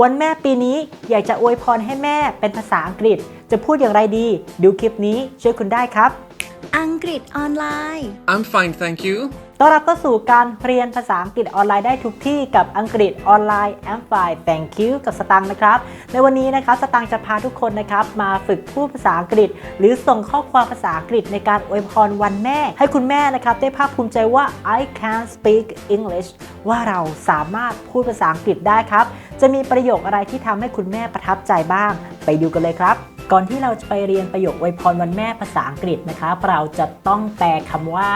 วันแม่ปีนี้อยากจะอวยพรให้แม่เป็นภาษาอังกฤษ จะพูดอย่างไรดี ดูคลิปนี้ช่วยคุณได้ครับ อังกฤษออนไลน์ I'm fine, thank you. ต้อนรับเข้าสู่การเรียนภาษาอังกฤษออนไลน์ได้ทุกที่กับอังกฤษออนไลน์ a m p l i Thank you กับสตังนะครับ ในวันนี้นะครับสตังจะพาทุกคนนะครับมาฝึกพูดภาษาอังกฤษ หรือส่งข้อความภาษาอังกฤษในการอวยพรวันแม่ ให้คุณแม่นะครับได้ภาคภูมิใจว่า I can speak English ว่าเราสามารถพูดภาษาอังกฤษได้ครับ จะมีประโยคอะไรที่ทำให้คุณแม่ประทับใจบ้าง ไปดูกันเลยครับ ก่อนที่เราจะไปเรียนประโยคอวยพรวันแม่ภาษาอังกฤษนะครับเราจะต้องแปลคำว่า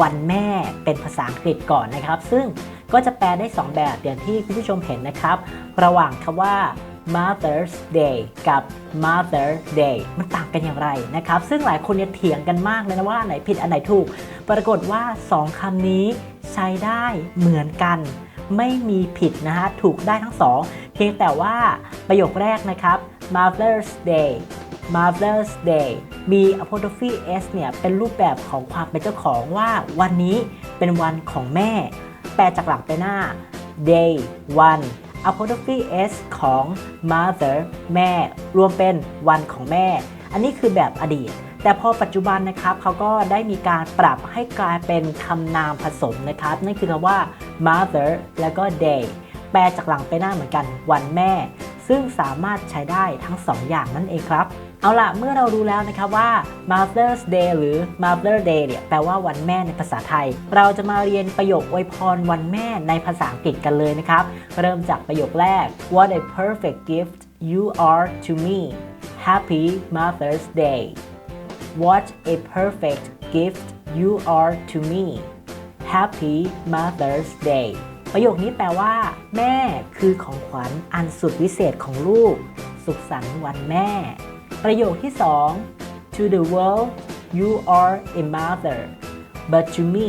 วันแม่เป็นภาษาอังกฤษก่อนนะครับ ซึ่งก็จะแปลได้ 2 แบบอย่างที่คุณผู้ชมเห็นนะครับ ระหว่างคำว่า Mother's Day กับ Mother Day มันต่างกันอย่างไรนะครับ ซึ่งหลายคนเนี่ยเถียงกันมากเลยนะว่าอันไหนผิดอันไหนถูก ปรากฏว่า 2คำนี้ใช้ได้เหมือนกัน ไม่มีผิดนะฮะถูกได้ทั้งสองเพียงแต่ว่าประโยคแรกนะครับ Mother's Day Mother's Day มี apostrophe s เนี่ย เป็นรูปแบบของความเป็นเจ้าของว่าวันนี้เป็นวันของแม่ แปลจากหลังไปหน้า day วัน apostrophe s ของ mother แม่ รวมเป็นวันของแม่ อันนี้คือแบบอดีต แต่พอปัจจุบันนะครับเขาก็ได้มีการปรับให้กลายเป็นคำนามผสมนะครับ นั่นคือคำว่า mother แล้วก็ day แปลจากหลังไปหน้าเหมือนกัน วันแม่ ซึ่งสามารถใช้ได้ทั้ง 2 อย่างนั่นเองครับ เอาล่ะ เมื่อเรารู้แล้วนะครับว่า Mother's Day หรือ Mother Day เนี่ยแปลว่าวันแม่ในภาษาไทย เราจะมาเรียนประโยคอวยพรวันแม่ในภาษาอังกฤษกันเลยนะครับ เริ่มจากประโยคแรก What a perfect gift you are to me Happy Mother's Day What a perfect gift you are to me Happy Mother's Day ประโยคนี้แปลว่า แม่คือของขวัญอันสุดวิเศษของลูก สุขสันต์วันแม่ ประโยคที่ 2 To the world you are a mother but to me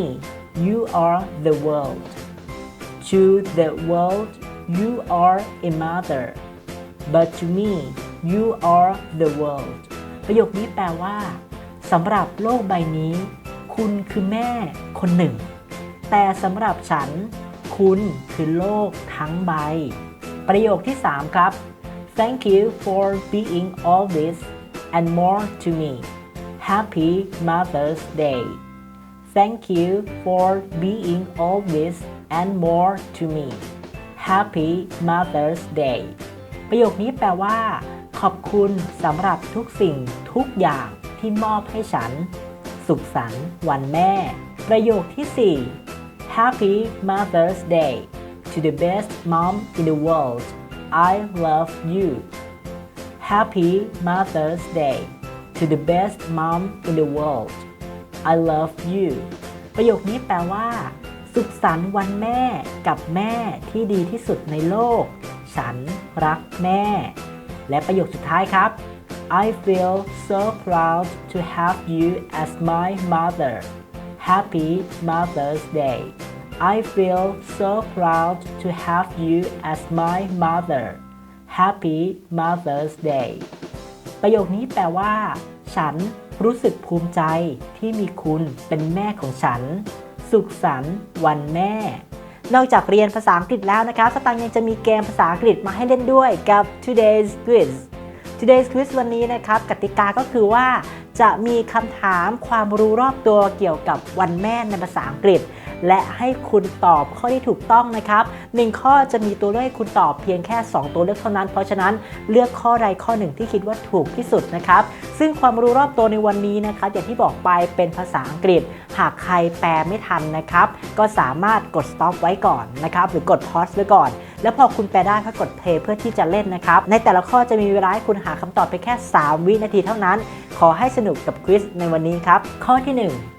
you are the world To the world you are a mother but to me you are the world ประโยคนี้แปลว่าสำหรับโลกใบนี้ คุณคือแม่คนหนึ่ง แต่สำหรับฉัน คุณคือโลกทั้งใบ ประโยคที่ 3 ครับ Thank you for being all this and more to me Happy Mother's Day Thank you for being all this and more to me Happy Mother's Day ประโยคนี้แปลว่า ขอบคุณสำหรับทุกสิ่งทุกอย่างที่มอบให้ฉัน สุขสันต์วันแม่ ประโยคที่ 4 Happy Mother's Day to the best mom in the world I love you Happy Mother's Day to the best mom in the world I love you ประโยคนี้แปลว่า สุขสันต์วันแม่กับแม่ที่ดีที่สุดในโลก ฉันรักแม่ และประโยคสุดท้ายครับ I feel so proud to have you as my mother Happy Mother's Day I feel so proud to have you as my mother Happy Mother's Day ประโยคนี้แปลว่า ฉันรู้สึกภูมิใจที่มีคุณเป็นแม่ของฉัน สุขสันต์วันแม่ นอกจากเรียนภาษาอังกฤษแล้วนะครับ สตังยังจะมีเกมภาษาอังกฤษมาให้เล่นด้วยกับ Today's Quiz Today's Quiz วันนี้นะครับ กติกาก็คือว่า จะมีคำถามความรู้รอบตัวเกี่ยวกับวันแม่ในภาษาอังกฤษ และให้คุณตอบข้อที่ถูกต้องนะครับหนึ่งข้อจะมีตัวเลือกให้คุณตอบเพียงแค่ 2 ตัวเลือกเท่านั้น เพราะฉะนั้นเลือกข้อใดข้อหนึ่งที่คิดว่าถูกที่สุดนะครับซึ่งความรู้รอบตัวในวันนี้นะครับอย่างที่บอกไปเป็นภาษาอังกฤษ หากใครแปลไม่ทันนะครับก็สามารถกด stop ไว้ก่อนนะครับหรือกด pause ไว้ก่อน แล้วพอคุณแปลได้ก็กด play เพื่อที่จะเล่นนะครับในแต่ละข้อจะมีเวลาให้คุณหาคำตอบไปแค่ 3 วินาทีเท่านั้น ขอให้สนุกกับควิสในวันนี้ครับ ข้อที่ 1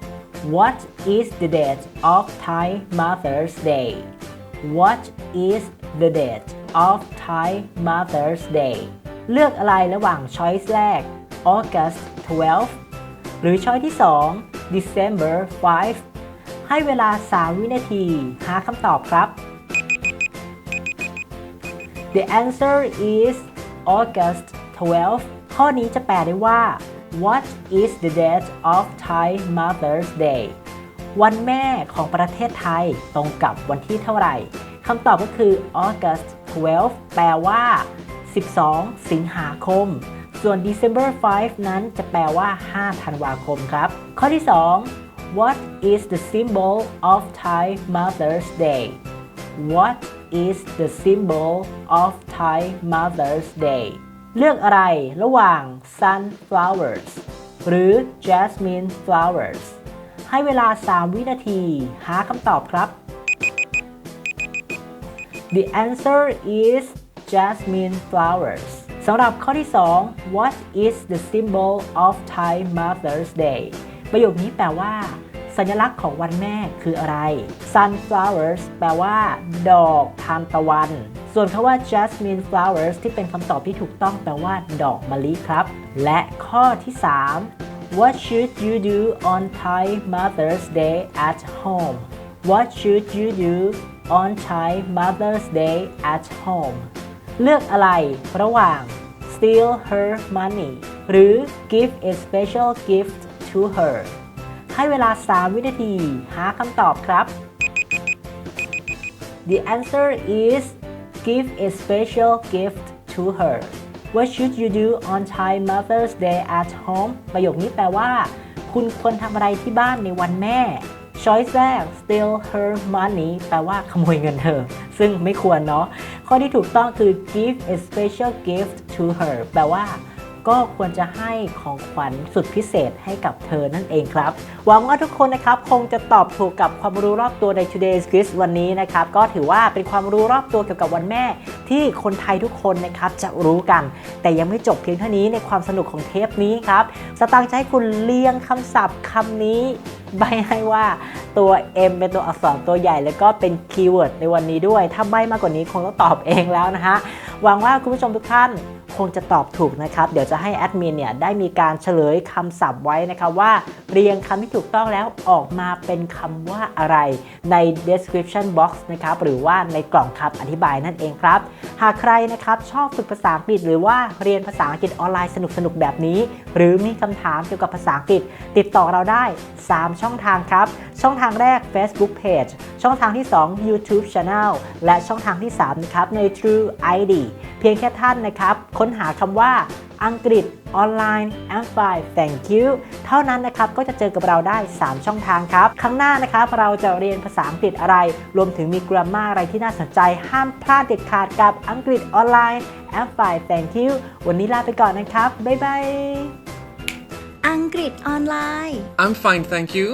What is the date of Thai Mother's Day What is the date of Thai Mother's Day เลือกอะไรระหว่าง choice แรก August 12 หรือ choice ที่ 2 December 5 ให้เวลา 3 วินาที หาคำตอบครับ The answer is August 12 ข้อนี้จะแปลได้ว่า What is the date of Thai Mother's Day วันแม่ของประเทศไทยตรงกับวันที่เท่าไหร่คำตอบก็คือ August 12 แปลว่า 12 สิงหาคม ส่วน December 5 นั้นจะแปลว่า 5 ธันวาคมครับ ข้อที่ 2 What is the symbol of Thai Mother's Day What is the symbol of Thai Mother's Day เลือกอะไรระหว่าง sunflowers หรือ jasmine flowers ให้เวลา 3 วินาที หาคำตอบครับ The answer is jasmine flowers สำหรับข้อที่ 2 What is the symbol of Thai Mother's Day ประโยคนี้แปลว่า สัญลักษณ์ของวันแม่คืออะไร Sunflowers แปลว่า ดอกทานตะวัน ส่วนคำว่า jasmine flowers ที่เป็นคำตอบที่ถูกต้องแปลว่า ดอกมะลิครับ และข้อที่ 3 What should you do on Thai Mother's Day at home What should you do on Thai Mother's Day at home เลือกอะไรระหว่าง steal her money หรือ give a special gift to her ให้เวลา 3 วินาที หาคำตอบครับ The answer is give a special gift to her What should you do on Thai Mother's Day at home ประโยคนี้แปลว่า คุณควรทำอะไรที่บ้านในวันแม่ Choice แรก steal her money แปลว่าขโมยเงินเธอ ซึ่งไม่ควรเนาะ ข้อที่ถูกต้องคือ give a special gift to her แปลว่า ก็ควรจะให้ของขวัญสุดพิเศษให้กับเธอนั่นเองครับ หวังว่าทุกคนนะครับคงจะตอบถูกกับความรู้รอบตัวใน Today's Quiz วันนี้นะครับก็ถือว่าเป็นความรู้รอบตัวเกี่ยวกับวันแม่ ที่คนไทยทุกคนนะครับจะรู้กัน แต่ยังไม่จบเพียงเท่านี้ในความสนุกของเทปนี้ครับสตางค์จะให้คุณเรียงคำศัพท์คำนี้ใบให้ว่าตัว M เป็นตัวอักษรตัวใหญ่แล้วก็เป็นคีย์เวิร์ดในวันนี้ด้วย ถ้าใบมากกว่านี้คงต้องตอบเองแล้วนะฮะ หวังว่าคุณผู้ชมทุกท่าน คงจะตอบถูกนะครับ เดี๋ยวจะให้แอดมินเนี่ยได้มีการเฉลยคำศัพท์ไว้นะครับว่าเรียงคำที่ถูกต้องแล้วออกมาเป็นคำว่าอะไรใน description box นะครับหรือว่าในกล่องคำอธิบายนั่นเองครับ หากใครนะครับชอบฝึกภาษาอังกฤษหรือว่าเรียนภาษาอังกฤษออนไลน์สนุกๆแบบนี้ หรือมีคำถามเกี่ยวกับภาษาอังกฤษ ติดต่อเราได้ 3 ช่องทางครับ ช่องทางแรก Facebook Page ช่องทางที่ 2 YouTube Channel และช่องทางที่3นะครับใน True ID เพียงแค่ท่านนะครับค้นหาคำว่าอังกฤษออนไลน์ a m p l i thank you เท่านั้นนะครับก็จะเจอกับเราได้ 3 ช่องทางครับ ครั้งหน้านะครับเราจะเรียนภาษาอังกฤษอะไร รวมถึงมี grammar อะไรที่น่าสนใจ ห้ามพลาดเด็ดขาดกับอังกฤษออนไลน์ a m p l i thank you วันนี้ลาไปก่อนนะครับ บ๊ายบาย อังกฤษออนไลน์ I'm fine, thank you.